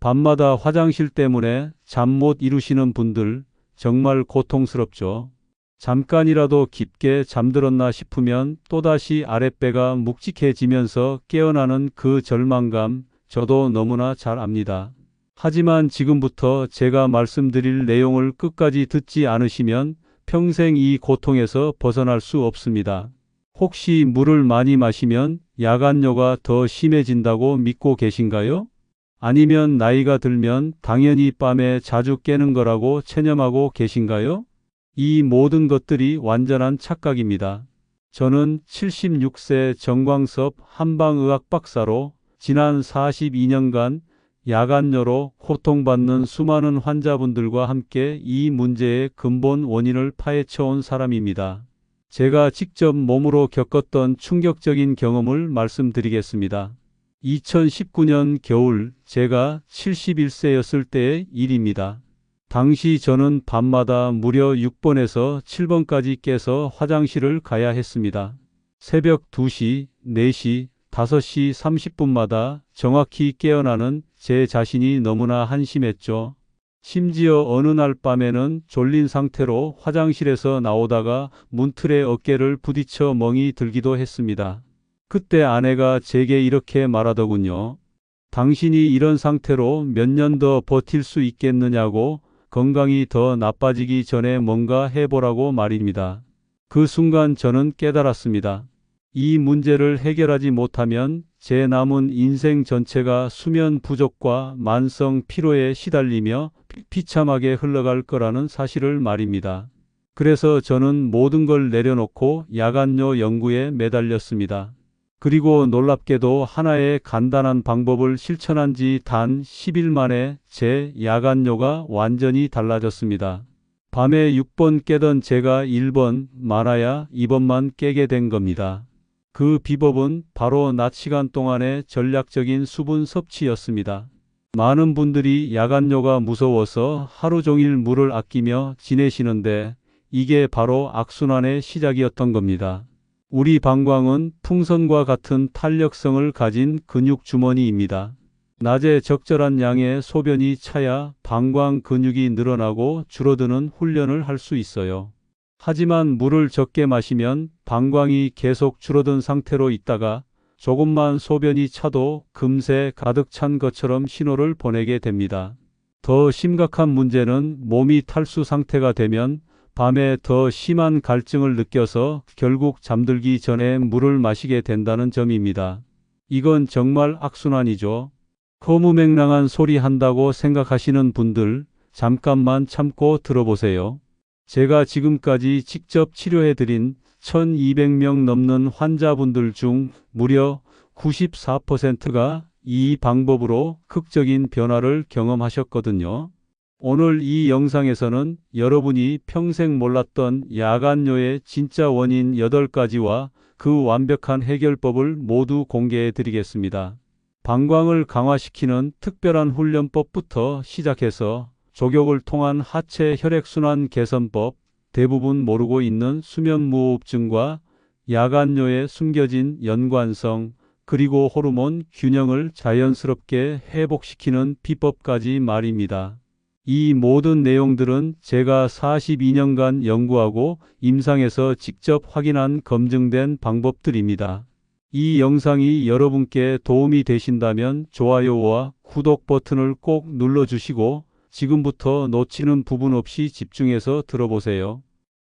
밤마다 화장실 때문에 잠 못 이루시는 분들 정말 고통스럽죠. 잠깐이라도 깊게 잠들었나 싶으면 또다시 아랫배가 묵직해지면서 깨어나는 그 절망감 저도 너무나 잘 압니다. 하지만 지금부터 제가 말씀드릴 내용을 끝까지 듣지 않으시면 평생 이 고통에서 벗어날 수 없습니다. 혹시 물을 많이 마시면 야간뇨가 더 심해진다고 믿고 계신가요? 아니면 나이가 들면 당연히 밤에 자주 깨는 거라고 체념하고 계신가요? 이 모든 것들이 완전한 착각입니다. 저는 76세 정광섭 한방의학 박사로 지난 42년간 야간뇨로 고통받는 수많은 환자분들과 함께 이 문제의 근본 원인을 파헤쳐온 사람입니다. 제가 직접 몸으로 겪었던 충격적인 경험을 말씀드리겠습니다. 2019년 겨울 제가 71세였을 때의 일입니다. 당시 저는 밤마다 무려 6번에서 7번까지 깨서 화장실을 가야 했습니다. 새벽 2시, 4시, 5시 30분마다 정확히 깨어나는 제 자신이 너무나 한심했죠. 심지어 어느 날 밤에는 졸린 상태로 화장실에서 나오다가 문틀에 어깨를 부딪혀 멍이 들기도 했습니다. 그때 아내가 제게 이렇게 말하더군요. 당신이 이런 상태로 몇 년 더 버틸 수 있겠느냐고 건강이 더 나빠지기 전에 뭔가 해보라고 말입니다. 그 순간 저는 깨달았습니다. 이 문제를 해결하지 못하면 제 남은 인생 전체가 수면 부족과 만성 피로에 시달리며 비참하게 흘러갈 거라는 사실을 말입니다. 그래서 저는 모든 걸 내려놓고 야간뇨 연구에 매달렸습니다. 그리고 놀랍게도 하나의 간단한 방법을 실천한 지 단 10일 만에 제 야간뇨가 완전히 달라졌습니다. 밤에 6번 깨던 제가 1번, 많아야 2번만 깨게 된 겁니다. 그 비법은 바로 낮 시간 동안의 전략적인 수분 섭취였습니다. 많은 분들이 야간뇨가 무서워서 하루 종일 물을 아끼며 지내시는데 이게 바로 악순환의 시작이었던 겁니다. 우리 방광은 풍선과 같은 탄력성을 가진 근육 주머니입니다. 낮에 적절한 양의 소변이 차야 방광 근육이 늘어나고 줄어드는 훈련을 할 수 있어요. 하지만 물을 적게 마시면 방광이 계속 줄어든 상태로 있다가 조금만 소변이 차도 금세 가득 찬 것처럼 신호를 보내게 됩니다. 더 심각한 문제는 몸이 탈수 상태가 되면 밤에 더 심한 갈증을 느껴서 결국 잠들기 전에 물을 마시게 된다는 점입니다. 이건 정말 악순환이죠. 허무맹랑한 소리 한다고 생각하시는 분들 잠깐만 참고 들어보세요. 제가 지금까지 직접 치료해드린 1200명 넘는 환자분들 중 무려 94%가 이 방법으로 극적인 변화를 경험하셨거든요. 오늘 이 영상에서는 여러분이 평생 몰랐던 야간뇨의 진짜 원인 8가지와 그 완벽한 해결법을 모두 공개해 드리겠습니다. 방광을 강화시키는 특별한 훈련법부터 시작해서 족욕을 통한 하체 혈액순환 개선법, 대부분 모르고 있는 수면무호흡증과 야간뇨의 숨겨진 연관성, 그리고 호르몬 균형을 자연스럽게 회복시키는 비법까지 말입니다. 이 모든 내용들은 제가 42년간 연구하고 임상에서 직접 확인한 검증된 방법들입니다. 이 영상이 여러분께 도움이 되신다면 좋아요와 구독 버튼을 꼭 눌러주시고 지금부터 놓치는 부분 없이 집중해서 들어보세요.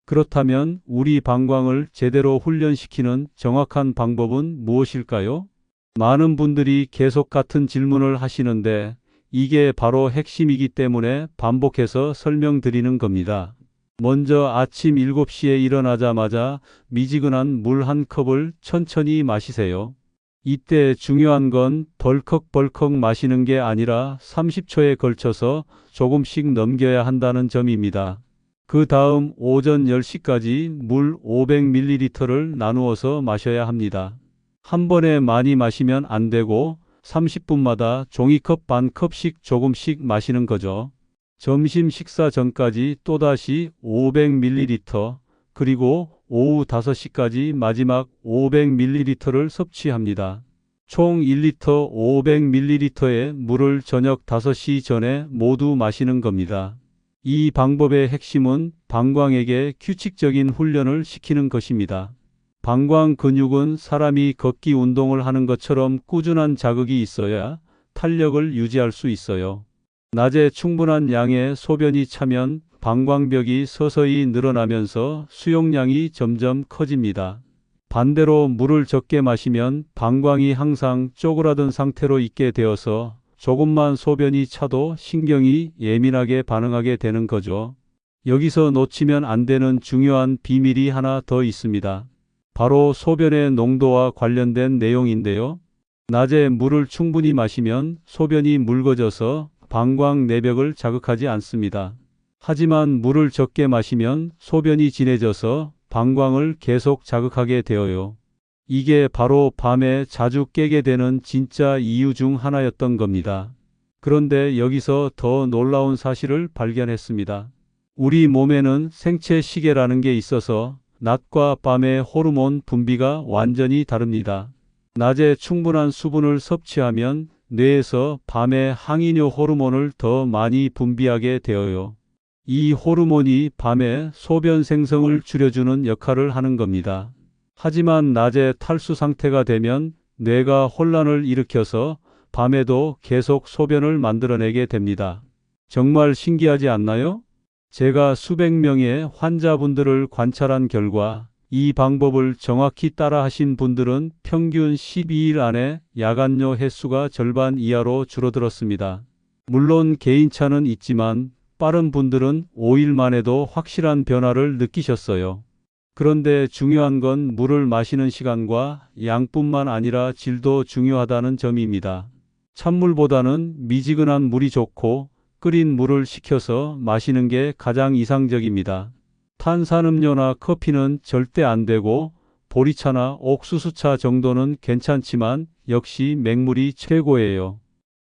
그렇다면 우리 방광을 제대로 훈련시키는 정확한 방법은 무엇일까요? 많은 분들이 계속 같은 질문을 하시는데 이게 바로 핵심이기 때문에 반복해서 설명드리는 겁니다. 먼저 아침 7시에 일어나자마자 미지근한 물 한 컵을 천천히 마시세요. 이때 중요한 건 벌컥벌컥 마시는 게 아니라 30초에 걸쳐서 조금씩 넘겨야 한다는 점입니다. 그 다음 오전 10시까지 물 500ml를 나누어서 마셔야 합니다. 한 번에 많이 마시면 안 되고 30분마다 종이컵 반 컵씩 조금씩 마시는 거죠. 점심 식사 전까지 또다시 500ml, 그리고 오후 5시까지 마지막 500ml를 섭취합니다. 총 1리터 500ml의 물을 저녁 5시 전에 모두 마시는 겁니다. 이 방법의 핵심은 방광에게 규칙적인 훈련을 시키는 것입니다. 방광 근육은 사람이 걷기 운동을 하는 것처럼 꾸준한 자극이 있어야 탄력을 유지할 수 있어요. 낮에 충분한 양의 소변이 차면 방광벽이 서서히 늘어나면서 수용량이 점점 커집니다. 반대로 물을 적게 마시면 방광이 항상 쪼그라든 상태로 있게 되어서 조금만 소변이 차도 신경이 예민하게 반응하게 되는 거죠. 여기서 놓치면 안 되는 중요한 비밀이 하나 더 있습니다. 바로 소변의 농도와 관련된 내용인데요. 낮에 물을 충분히 마시면 소변이 묽어져서 방광 내벽을 자극하지 않습니다. 하지만 물을 적게 마시면 소변이 진해져서 방광을 계속 자극하게 되어요. 이게 바로 밤에 자주 깨게 되는 진짜 이유 중 하나였던 겁니다. 그런데 여기서 더 놀라운 사실을 발견했습니다. 우리 몸에는 생체 시계라는 게 있어서 낮과 밤의 호르몬 분비가 완전히 다릅니다. 낮에 충분한 수분을 섭취하면 뇌에서 밤에 항이뇨 호르몬을 더 많이 분비하게 되어요. 이 호르몬이 밤에 소변 생성을 줄여주는 역할을 하는 겁니다. 하지만 낮에 탈수 상태가 되면 뇌가 혼란을 일으켜서 밤에도 계속 소변을 만들어내게 됩니다. 정말 신기하지 않나요? 제가 수백 명의 환자분들을 관찰한 결과 이 방법을 정확히 따라 하신 분들은 평균 12일 안에 야간뇨 횟수가 절반 이하로 줄어들었습니다. 물론 개인차는 있지만 빠른 분들은 5일 만에도 확실한 변화를 느끼셨어요. 그런데 중요한 건 물을 마시는 시간과 양뿐만 아니라 질도 중요하다는 점입니다. 찬물보다는 미지근한 물이 좋고 끓인 물을 식혀서 마시는 게 가장 이상적입니다. 탄산음료나 커피는 절대 안 되고 보리차나 옥수수차 정도는 괜찮지만 역시 맹물이 최고예요.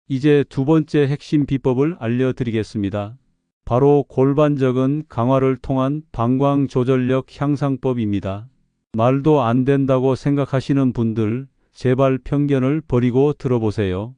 이제 두 번째 핵심 비법을 알려드리겠습니다. 바로 골반적은 강화를 통한 방광 조절력 향상법입니다. 말도 안 된다고 생각하시는 분들, 제발 편견을 버리고 들어보세요.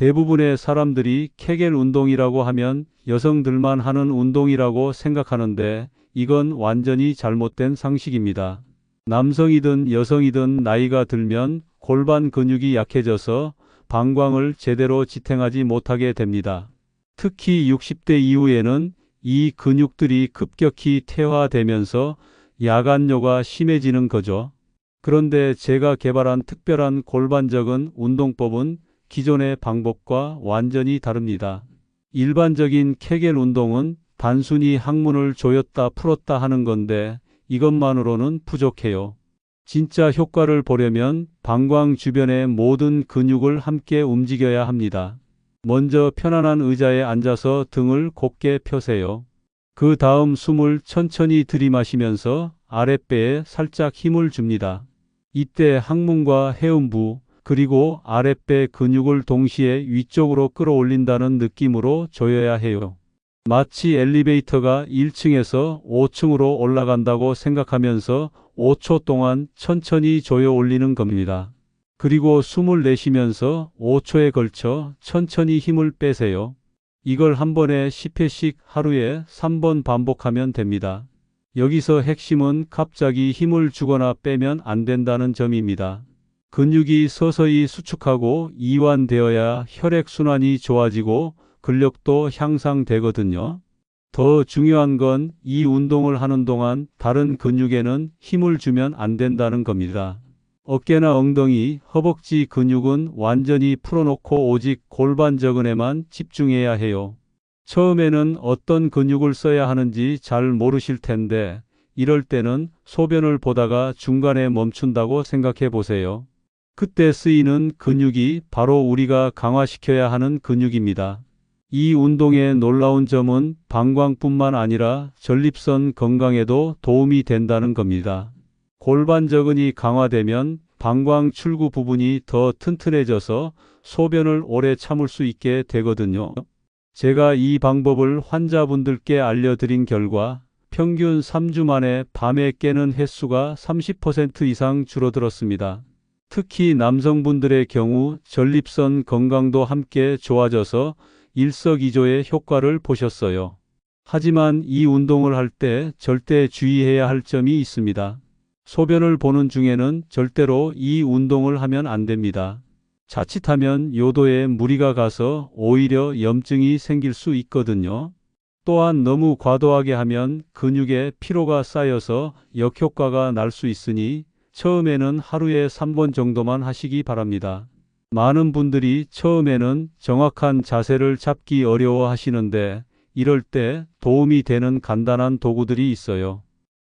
대부분의 사람들이 케겔 운동이라고 하면 여성들만 하는 운동이라고 생각하는데 이건 완전히 잘못된 상식입니다. 남성이든 여성이든 나이가 들면 골반 근육이 약해져서 방광을 제대로 지탱하지 못하게 됩니다. 특히 60대 이후에는 이 근육들이 급격히 퇴화되면서 야간뇨가 심해지는 거죠. 그런데 제가 개발한 특별한 골반적은 운동법은 기존의 방법과 완전히 다릅니다. 일반적인 케겔 운동은 단순히 항문을 조였다 풀었다 하는 건데 이것만으로는 부족해요. 진짜 효과를 보려면 방광 주변의 모든 근육을 함께 움직여야 합니다. 먼저 편안한 의자에 앉아서 등을 곧게 펴세요. 그 다음 숨을 천천히 들이마시면서 아랫배에 살짝 힘을 줍니다. 이때 항문과 해음부, 그리고 아랫배 근육을 동시에 위쪽으로 끌어올린다는 느낌으로 조여야 해요. 마치 엘리베이터가 1층에서 5층으로 올라간다고 생각하면서 5초 동안 천천히 조여 올리는 겁니다. 그리고 숨을 내쉬면서 5초에 걸쳐 천천히 힘을 빼세요. 이걸 한 번에 10회씩 하루에 3번 반복하면 됩니다. 여기서 핵심은 갑자기 힘을 주거나 빼면 안 된다는 점입니다. 근육이 서서히 수축하고 이완되어야 혈액순환이 좋아지고 근력도 향상되거든요. 더 중요한 건 이 운동을 하는 동안 다른 근육에는 힘을 주면 안 된다는 겁니다. 어깨나 엉덩이, 허벅지 근육은 완전히 풀어놓고 오직 골반 저근에만 집중해야 해요. 처음에는 어떤 근육을 써야 하는지 잘 모르실 텐데, 이럴 때는 소변을 보다가 중간에 멈춘다고 생각해 보세요. 그때 쓰이는 근육이 바로 우리가 강화시켜야 하는 근육입니다. 이 운동의 놀라운 점은 방광뿐만 아니라 전립선 건강에도 도움이 된다는 겁니다. 골반 저근이 강화되면 방광 출구 부분이 더 튼튼해져서 소변을 오래 참을 수 있게 되거든요. 제가 이 방법을 환자분들께 알려드린 결과 평균 3주 만에 밤에 깨는 횟수가 30% 이상 줄어들었습니다. 특히 남성분들의 경우 전립선 건강도 함께 좋아져서 일석이조의 효과를 보셨어요. 하지만 이 운동을 할 때 절대 주의해야 할 점이 있습니다. 소변을 보는 중에는 절대로 이 운동을 하면 안 됩니다. 자칫하면 요도에 무리가 가서 오히려 염증이 생길 수 있거든요. 또한 너무 과도하게 하면 근육에 피로가 쌓여서 역효과가 날 수 있으니 처음에는 하루에 3번 정도만 하시기 바랍니다. 많은 분들이 처음에는 정확한 자세를 잡기 어려워 하시는데 이럴 때 도움이 되는 간단한 도구들이 있어요.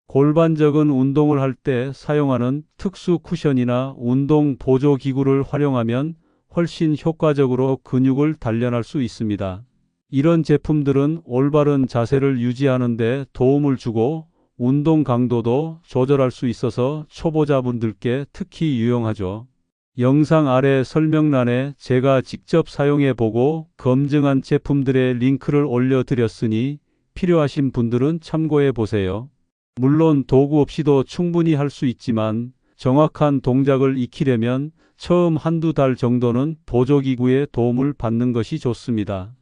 골반적인 운동을 할 때 사용하는 특수 쿠션이나 운동 보조 기구를 활용하면 훨씬 효과적으로 근육을 단련할 수 있습니다. 이런 제품들은 올바른 자세를 유지하는 데 도움을 주고 운동 강도도 조절할 수 있어서 초보자분들께 특히 유용하죠. 영상 아래 설명란에 제가 직접 사용해 보고 검증한 제품들의 링크를 올려드렸으니 필요하신 분들은 참고해 보세요. 물론 도구 없이도 충분히 할 수 있지만 정확한 동작을 익히려면 처음 한두 달 정도는 보조기구의 도움을 받는 것이 좋습니다.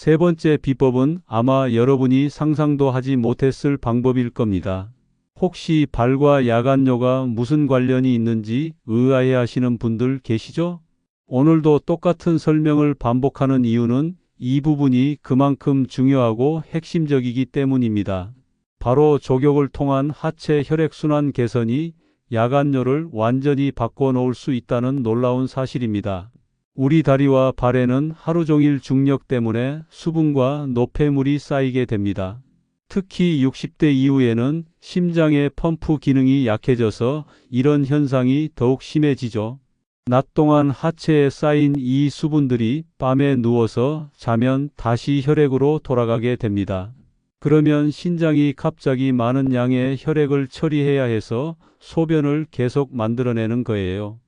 세 번째 비법은 아마 여러분이 상상도 하지 못했을 방법일 겁니다. 혹시 발과 야간뇨가 무슨 관련이 있는지 의아해 하시는 분들 계시죠? 오늘도 똑같은 설명을 반복하는 이유는 이 부분이 그만큼 중요하고 핵심적이기 때문입니다. 바로 족욕을 통한 하체 혈액순환 개선이 야간뇨를 완전히 바꿔 놓을 수 있다는 놀라운 사실입니다. 우리 다리와 발에는 하루 종일 중력 때문에 수분과 노폐물이 쌓이게 됩니다. 특히 60대 이후에는 심장의 펌프 기능이 약해져서 이런 현상이 더욱 심해지죠. 낮 동안 하체에 쌓인 이 수분들이 밤에 누워서 자면 다시 혈액으로 돌아가게 됩니다. 그러면 신장이 갑자기 많은 양의 혈액을 처리해야 해서 소변을 계속 만들어내는 거예요.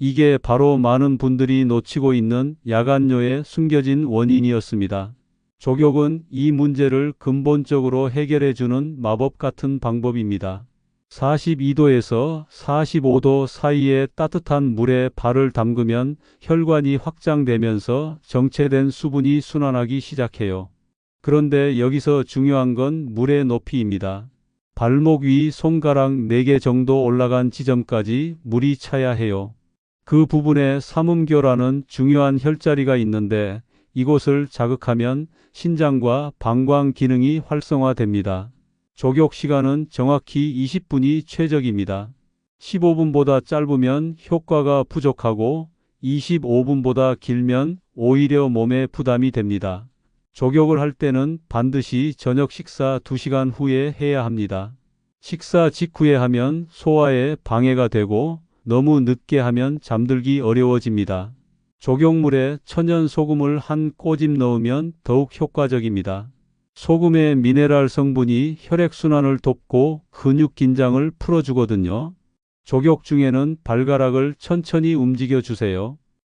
이게 바로 많은 분들이 놓치고 있는 야간뇨의 숨겨진 원인이었습니다. 족욕은 이 문제를 근본적으로 해결해주는 마법 같은 방법입니다. 42도에서 45도 사이의 따뜻한 물에 발을 담그면 혈관이 확장되면서 정체된 수분이 순환하기 시작해요. 그런데 여기서 중요한 건 물의 높이입니다. 발목 위 손가락 4개 정도 올라간 지점까지 물이 차야 해요. 그 부분에 삼음교라는 중요한 혈자리가 있는데 이곳을 자극하면 신장과 방광 기능이 활성화됩니다. 족욕 시간은 정확히 20분이 최적입니다. 15분보다 짧으면 효과가 부족하고 25분보다 길면 오히려 몸에 부담이 됩니다. 족욕을 할 때는 반드시 저녁 식사 2시간 후에 해야 합니다. 식사 직후에 하면 소화에 방해가 되고 너무 늦게 하면 잠들기 어려워집니다. 족욕물에 천연 소금을 한 꼬집 넣으면 더욱 효과적입니다. 소금의 미네랄 성분이 혈액순환을 돕고 근육 긴장을 풀어주거든요. 족욕 중에는 발가락을 천천히 움직여 주세요.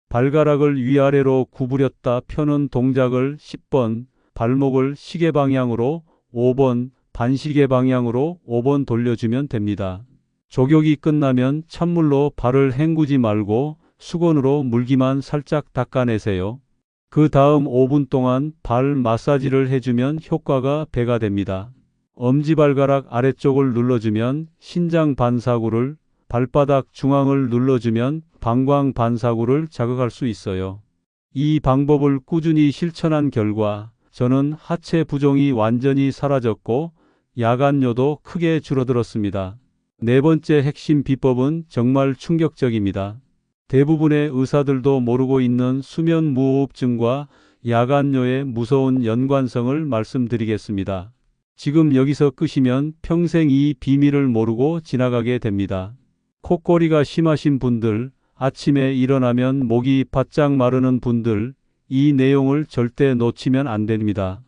발가락을 위아래로 구부렸다 펴는 동작을 10번, 발목을 시계 방향으로 5번, 반시계 방향으로 5번 돌려주면 됩니다. 족욕이 끝나면 찬물로 발을 헹구지 말고 수건으로 물기만 살짝 닦아내세요. 그 다음 5분 동안 발 마사지를 해주면 효과가 배가 됩니다. 엄지발가락 아래쪽을 눌러주면 신장 반사구를 발바닥 중앙을 눌러주면 방광 반사구를 자극할 수 있어요. 이 방법을 꾸준히 실천한 결과 저는 하체 부종이 완전히 사라졌고 야간뇨도 크게 줄어들었습니다. 네 번째 핵심 비법은 정말 충격적입니다. 대부분의 의사들도 모르고 있는 수면 무호흡증과 야간뇨의 무서운 연관성을 말씀드리겠습니다. 지금 여기서 끄시면 평생 이 비밀을 모르고 지나가게 됩니다. 콧꼬리가 심하신 분들, 아침에 일어나면 목이 바짝 마르는 분들, 이 내용을 절대 놓치면 안 됩니다.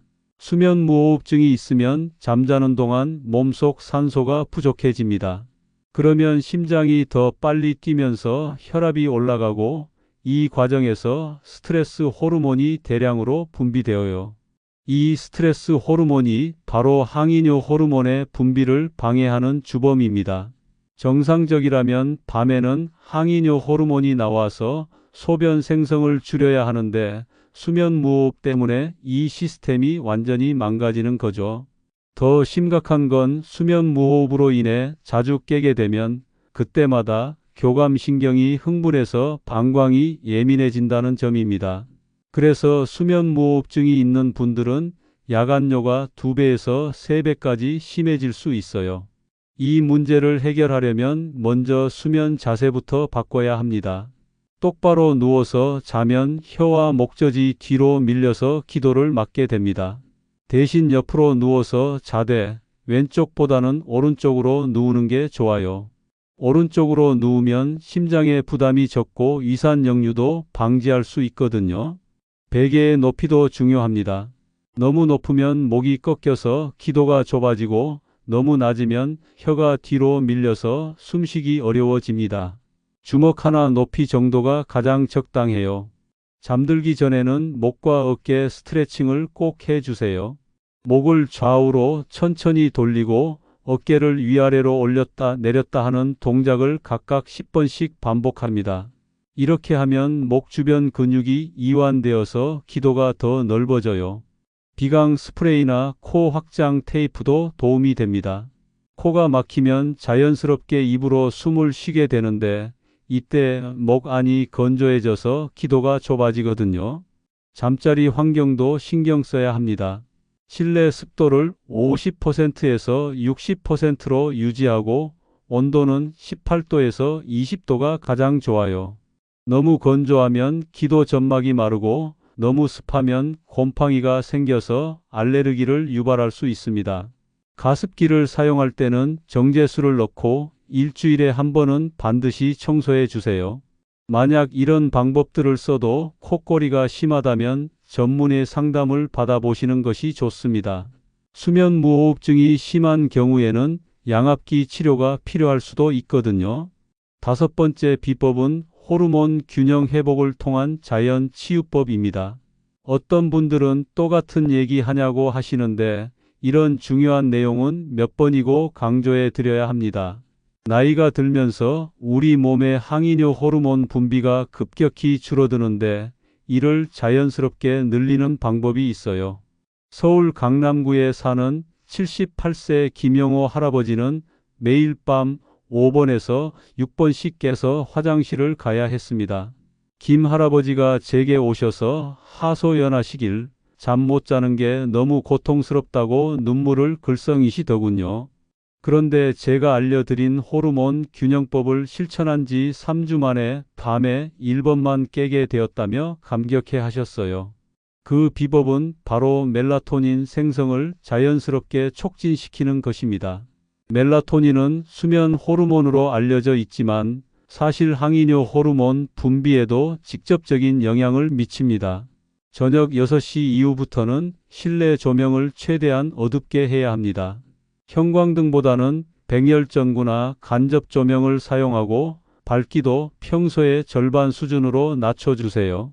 수면 무호흡증이 있으면 잠자는 동안 몸속 산소가 부족해집니다. 그러면 심장이 더 빨리 뛰면서 혈압이 올라가고 이 과정에서 스트레스 호르몬이 대량으로 분비되어요. 이 스트레스 호르몬이 바로 항이뇨 호르몬의 분비를 방해하는 주범입니다. 정상적이라면 밤에는 항이뇨 호르몬이 나와서 소변 생성을 줄여야 하는데 수면 무호흡 때문에 이 시스템이 완전히 망가지는 거죠. 더 심각한 건 수면 무호흡으로 인해 자주 깨게 되면 그때마다 교감신경이 흥분해서 방광이 예민해진다는 점입니다. 그래서 수면 무호흡증이 있는 분들은 야간뇨가 2배에서 3배까지 심해질 수 있어요. 이 문제를 해결하려면 먼저 수면 자세부터 바꿔야 합니다. 똑바로 누워서 자면 혀와 목젖이 뒤로 밀려서 기도를 막게 됩니다. 대신 옆으로 누워서 자되 왼쪽보다는 오른쪽으로 누우는 게 좋아요. 오른쪽으로 누우면 심장에 부담이 적고 위산 역류도 방지할 수 있거든요. 베개의 높이도 중요합니다. 너무 높으면 목이 꺾여서 기도가 좁아지고 너무 낮으면 혀가 뒤로 밀려서 숨쉬기 어려워집니다. 주먹 하나 높이 정도가 가장 적당해요. 잠들기 전에는 목과 어깨 스트레칭을 꼭 해주세요. 목을 좌우로 천천히 돌리고 어깨를 위아래로 올렸다 내렸다 하는 동작을 각각 10번씩 반복합니다. 이렇게 하면 목 주변 근육이 이완되어서 기도가 더 넓어져요. 비강 스프레이나 코 확장 테이프도 도움이 됩니다. 코가 막히면 자연스럽게 입으로 숨을 쉬게 되는데 이때 목 안이 건조해져서 기도가 좁아지거든요. 잠자리 환경도 신경 써야 합니다. 실내 습도를 50%에서 60%로 유지하고 온도는 18도에서 20도가 가장 좋아요. 너무 건조하면 기도 점막이 마르고 너무 습하면 곰팡이가 생겨서 알레르기를 유발할 수 있습니다. 가습기를 사용할 때는 정제수를 넣고 일주일에 한 번은 반드시 청소해 주세요. 만약 이런 방법들을 써도 콧거리가 심하다면 전문의 상담을 받아보시는 것이 좋습니다. 수면 무호흡증이 심한 경우에는 양압기 치료가 필요할 수도 있거든요. 다섯 번째 비법은 호르몬 균형 회복을 통한 자연 치유법입니다. 어떤 분들은 똑같은 얘기 하냐고 하시는데 이런 중요한 내용은 몇 번이고 강조해 드려야 합니다. 나이가 들면서 우리 몸의 항이뇨 호르몬 분비가 급격히 줄어드는데 이를 자연스럽게 늘리는 방법이 있어요. 서울 강남구에 사는 78세 김영호 할아버지는 매일 밤 5번에서 6번씩 깨서 화장실을 가야 했습니다. 김 할아버지가 제게 오셔서 하소연하시길 잠 못 자는 게 너무 고통스럽다고 눈물을 글썽이시더군요. 그런데 제가 알려드린 호르몬 균형법을 실천한 지 3주 만에 밤에 1번만 깨게 되었다며 감격해 하셨어요. 그 비법은 바로 멜라토닌 생성을 자연스럽게 촉진시키는 것입니다. 멜라토닌은 수면 호르몬으로 알려져 있지만 사실 항이뇨 호르몬 분비에도 직접적인 영향을 미칩니다. 저녁 6시 이후부터는 실내 조명을 최대한 어둡게 해야 합니다. 형광등보다는 백열전구나 간접 조명을 사용하고 밝기도 평소의 절반 수준으로 낮춰주세요.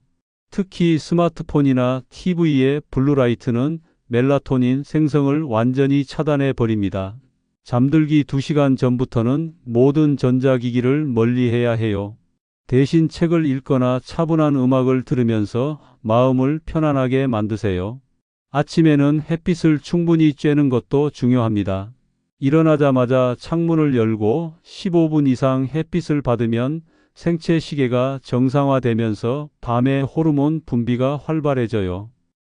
특히 스마트폰이나 TV의 블루라이트는 멜라토닌 생성을 완전히 차단해 버립니다. 잠들기 2시간 전부터는 모든 전자기기를 멀리해야 해요. 대신 책을 읽거나 차분한 음악을 들으면서 마음을 편안하게 만드세요. 아침에는 햇빛을 충분히 쬐는 것도 중요합니다. 일어나자마자 창문을 열고 15분 이상 햇빛을 받으면 생체 시계가 정상화되면서 밤에 호르몬 분비가 활발해져요.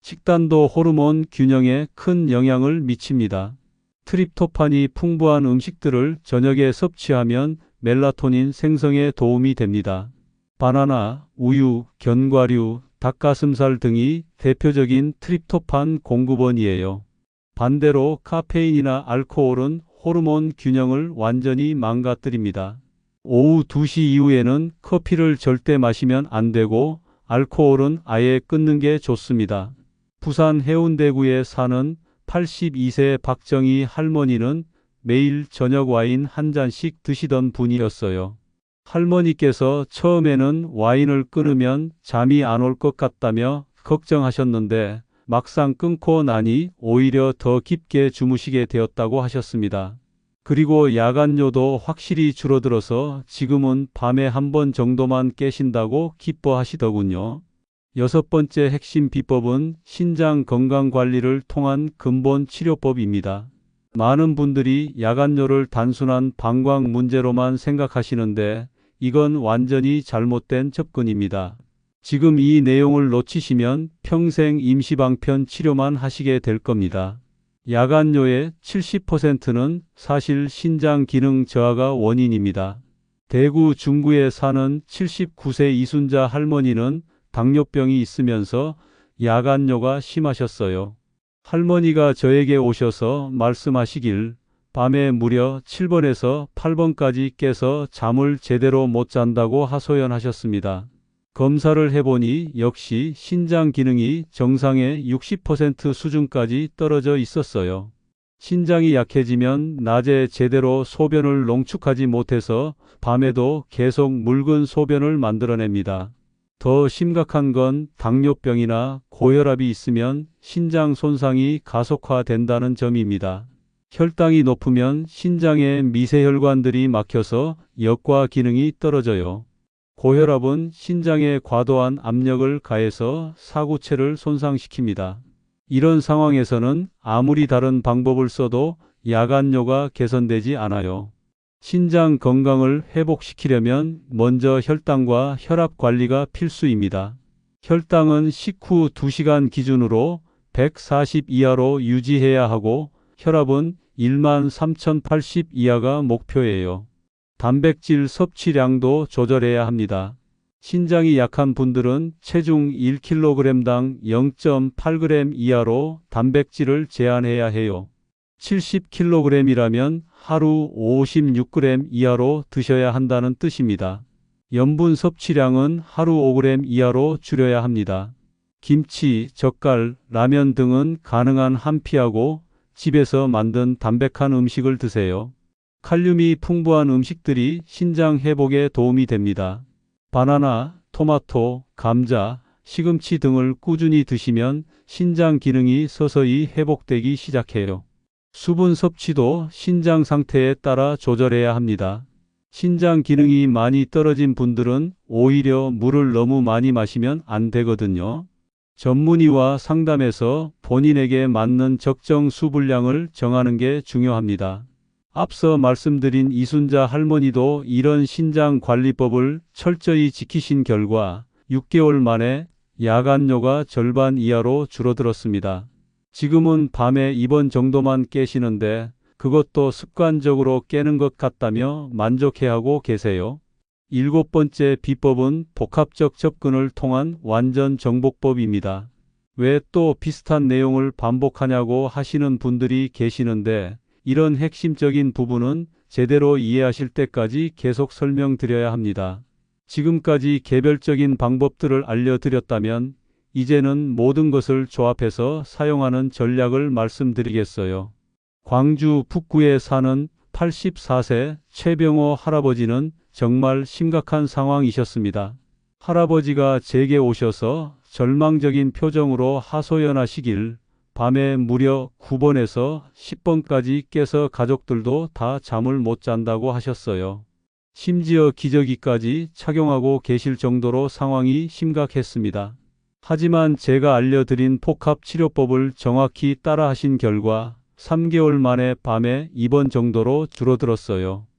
식단도 호르몬 균형에 큰 영향을 미칩니다. 트립토판이 풍부한 음식들을 저녁에 섭취하면 멜라토닌 생성에 도움이 됩니다. 바나나, 우유, 견과류, 닭가슴살 등이 대표적인 트립토판 공급원이에요. 반대로 카페인이나 알코올은 호르몬 균형을 완전히 망가뜨립니다. 오후 2시 이후에는 커피를 절대 마시면 안 되고 알코올은 아예 끊는 게 좋습니다. 부산 해운대구에 사는 82세 박정희 할머니는 매일 저녁 와인 한 잔씩 드시던 분이었어요. 할머니께서 처음에는 와인을 끊으면 잠이 안 올 것 같다며 걱정하셨는데 막상 끊고 나니 오히려 더 깊게 주무시게 되었다고 하셨습니다. 그리고 야간뇨도 확실히 줄어들어서 지금은 밤에 한 번 정도만 깨신다고 기뻐하시더군요. 여섯 번째 핵심 비법은 신장 건강 관리를 통한 근본 치료법입니다. 많은 분들이 야간뇨를 단순한 방광 문제로만 생각하시는데 이건 완전히 잘못된 접근입니다. 지금 이 내용을 놓치시면 평생 임시방편 치료만 하시게 될 겁니다. 야간뇨의 70%는 사실 신장 기능 저하가 원인입니다. 대구 중구에 사는 79세 이순자 할머니는 당뇨병이 있으면서 야간뇨가 심하셨어요. 할머니가 저에게 오셔서 말씀하시길 밤에 무려 7번에서 8번까지 깨서 잠을 제대로 못 잔다고 하소연하셨습니다. 검사를 해보니 역시 신장 기능이 정상의 60% 수준까지 떨어져 있었어요. 신장이 약해지면 낮에 제대로 소변을 농축하지 못해서 밤에도 계속 묽은 소변을 만들어냅니다. 더 심각한 건 당뇨병이나 고혈압이 있으면 신장 손상이 가속화된다는 점입니다. 혈당이 높으면 신장의 미세혈관들이 막혀서 역과 기능이 떨어져요. 고혈압은 신장에 과도한 압력을 가해서 사구체를 손상시킵니다. 이런 상황에서는 아무리 다른 방법을 써도 야간뇨가 개선되지 않아요. 신장 건강을 회복시키려면 먼저 혈당과 혈압 관리가 필수입니다. 혈당은 식후 2시간 기준으로 140 이하로 유지해야 하고 혈압은 1만 3080 이하가 목표예요. 단백질 섭취량도 조절해야 합니다. 신장이 약한 분들은 체중 1kg당 0.8g 이하로 단백질을 제한해야 해요. 70kg이라면 하루 56g 이하로 드셔야 한다는 뜻입니다. 염분 섭취량은 하루 5g 이하로 줄여야 합니다. 김치, 젓갈, 라면 등은 가능한 한 피하고 집에서 만든 담백한 음식을 드세요. 칼륨이 풍부한 음식들이 신장 회복에 도움이 됩니다. 바나나, 토마토, 감자, 시금치 등을 꾸준히 드시면 신장 기능이 서서히 회복되기 시작해요. 수분 섭취도 신장 상태에 따라 조절해야 합니다. 신장 기능이 많이 떨어진 분들은 오히려 물을 너무 많이 마시면 안 되거든요. 전문의와 상담해서 본인에게 맞는 적정 수분량을 정하는 게 중요합니다. 앞서 말씀드린 이순자 할머니도 이런 신장 관리법을 철저히 지키신 결과 6개월 만에 야간뇨가 절반 이하로 줄어들었습니다. 지금은 밤에 2번 정도만 깨시는데 그것도 습관적으로 깨는 것 같다며 만족해하고 계세요. 일곱 번째 비법은 복합적 접근을 통한 완전 정복법입니다. 왜 또 비슷한 내용을 반복하냐고 하시는 분들이 계시는데 이런 핵심적인 부분은 제대로 이해하실 때까지 계속 설명드려야 합니다. 지금까지 개별적인 방법들을 알려드렸다면 이제는 모든 것을 조합해서 사용하는 전략을 말씀드리겠어요. 광주 북구에 사는 84세 최병호 할아버지는 정말 심각한 상황이셨습니다. 할아버지가 제게 오셔서 절망적인 표정으로 하소연하시길 밤에 무려 9번에서 10번까지 깨서 가족들도 다 잠을 못 잔다고 하셨어요. 심지어 기저귀까지 착용하고 계실 정도로 상황이 심각했습니다. 하지만 제가 알려드린 복합 치료법을 정확히 따라 하신 결과 3개월 만에 밤에 2번 정도로 줄어들었어요.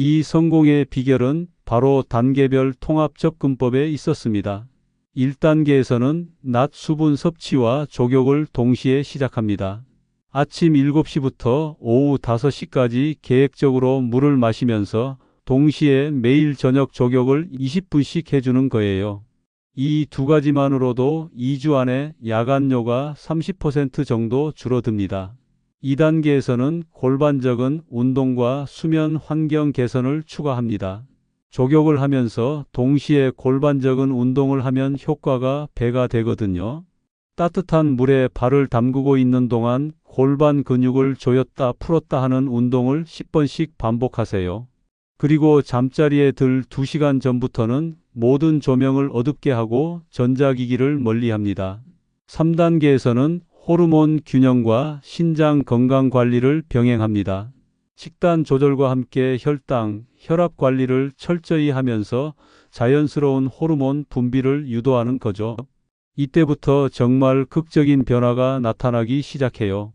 이 성공의 비결은 바로 단계별 통합 접근법에 있었습니다. 1단계에서는 낮 수분 섭취와 족욕을 동시에 시작합니다. 아침 7시부터 오후 5시까지 계획적으로 물을 마시면서 동시에 매일 저녁 족욕을 20분씩 해주는 거예요. 이 두 가지만으로도 2주 안에 야간뇨가 30% 정도 줄어듭니다. 2단계에서는 골반적인 운동과 수면 환경 개선을 추가합니다. 족욕을 하면서 동시에 골반적인 운동을 하면 효과가 배가 되거든요. 따뜻한 물에 발을 담그고 있는 동안 골반 근육을 조였다 풀었다 하는 운동을 10번씩 반복하세요. 그리고 잠자리에 들 2시간 전부터는 모든 조명을 어둡게 하고 전자기기를 멀리 합니다. 3단계에서는 호르몬 균형과 신장 건강 관리를 병행합니다. 식단 조절과 함께 혈당, 혈압 관리를 철저히 하면서 자연스러운 호르몬 분비를 유도하는 거죠. 이때부터 정말 극적인 변화가 나타나기 시작해요.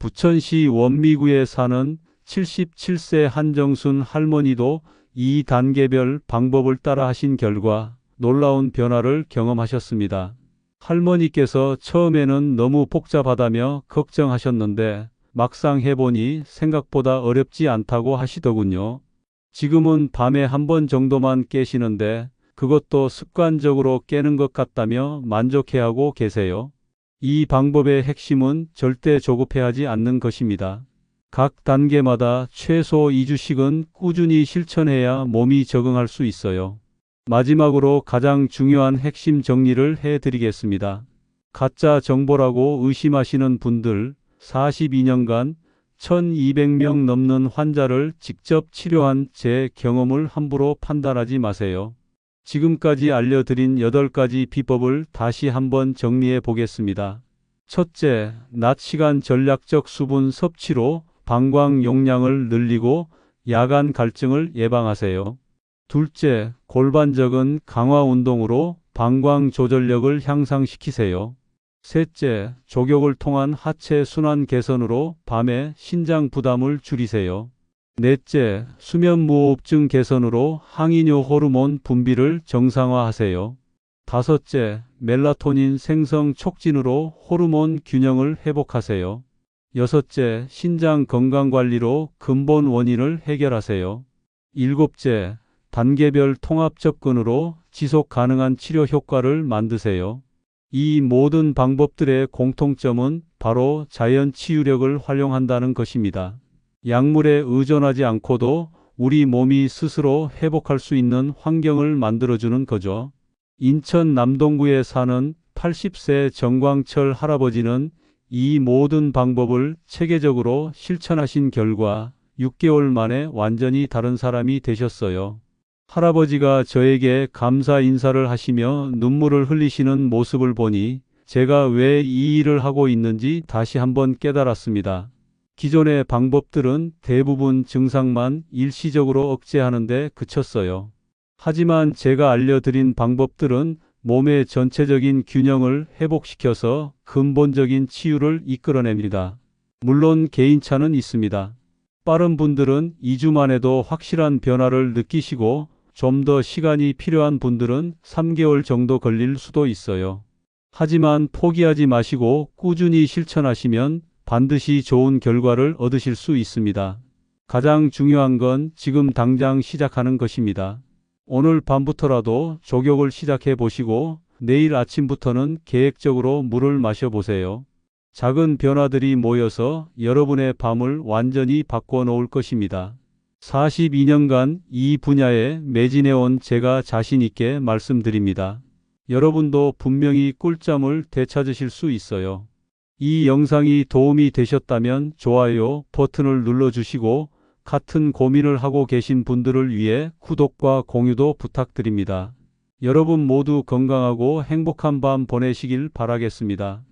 부천시 원미구에 사는 77세 한정순 할머니도 이 단계별 방법을 따라 하신 결과 놀라운 변화를 경험하셨습니다. 할머니께서 처음에는 너무 복잡하다며 걱정하셨는데 막상 해보니 생각보다 어렵지 않다고 하시더군요. 지금은 밤에 한 번 정도만 깨시는데 그것도 습관적으로 깨는 것 같다며 만족해하고 계세요. 이 방법의 핵심은 절대 조급해하지 않는 것입니다. 각 단계마다 최소 2주씩은 꾸준히 실천해야 몸이 적응할 수 있어요. 마지막으로 가장 중요한 핵심 정리를 해드리겠습니다. 가짜 정보라고 의심하시는 분들 42년간 1200명 넘는 환자를 직접 치료한 제 경험을 함부로 판단하지 마세요. 지금까지 알려드린 8가지 비법을 다시 한번 정리해 보겠습니다. 첫째, 낮 시간 전략적 수분 섭취로 방광 용량을 늘리고 야간 갈증을 예방하세요. 둘째, 골반적인 강화 운동으로 방광 조절력을 향상시키세요. 셋째, 족욕을 통한 하체 순환 개선으로 밤에 신장 부담을 줄이세요. 넷째, 수면 무호흡증 개선으로 항이뇨 호르몬 분비를 정상화하세요. 다섯째, 멜라토닌 생성 촉진으로 호르몬 균형을 회복하세요. 여섯째, 신장 건강 관리로 근본 원인을 해결하세요. 일곱째, 단계별 통합 접근으로 지속 가능한 치료 효과를 만드세요. 이 모든 방법들의 공통점은 바로 자연 치유력을 활용한다는 것입니다. 약물에 의존하지 않고도 우리 몸이 스스로 회복할 수 있는 환경을 만들어주는 거죠. 인천 남동구에 사는 80세 정광철 할아버지는 이 모든 방법을 체계적으로 실천하신 결과 6개월 만에 완전히 다른 사람이 되셨어요. 할아버지가 저에게 감사 인사를 하시며 눈물을 흘리시는 모습을 보니 제가 왜 이 일을 하고 있는지 다시 한번 깨달았습니다. 기존의 방법들은 대부분 증상만 일시적으로 억제하는데 그쳤어요. 하지만 제가 알려드린 방법들은 몸의 전체적인 균형을 회복시켜서 근본적인 치유를 이끌어냅니다. 물론 개인차는 있습니다. 빠른 분들은 2주만 해도 확실한 변화를 느끼시고 좀 더 시간이 필요한 분들은 3개월 정도 걸릴 수도 있어요. 하지만 포기하지 마시고 꾸준히 실천하시면 반드시 좋은 결과를 얻으실 수 있습니다. 가장 중요한 건 지금 당장 시작하는 것입니다. 오늘 밤부터라도 족욕을 시작해 보시고 내일 아침부터는 계획적으로 물을 마셔 보세요. 작은 변화들이 모여서 여러분의 밤을 완전히 바꿔 놓을 것입니다. 42년간 이 분야에 매진해온 제가 자신있게 말씀드립니다. 여러분도 분명히 꿀잠을 되찾으실 수 있어요. 이 영상이 도움이 되셨다면 좋아요 버튼을 눌러주시고 같은 고민을 하고 계신 분들을 위해 구독과 공유도 부탁드립니다. 여러분 모두 건강하고 행복한 밤 보내시길 바라겠습니다.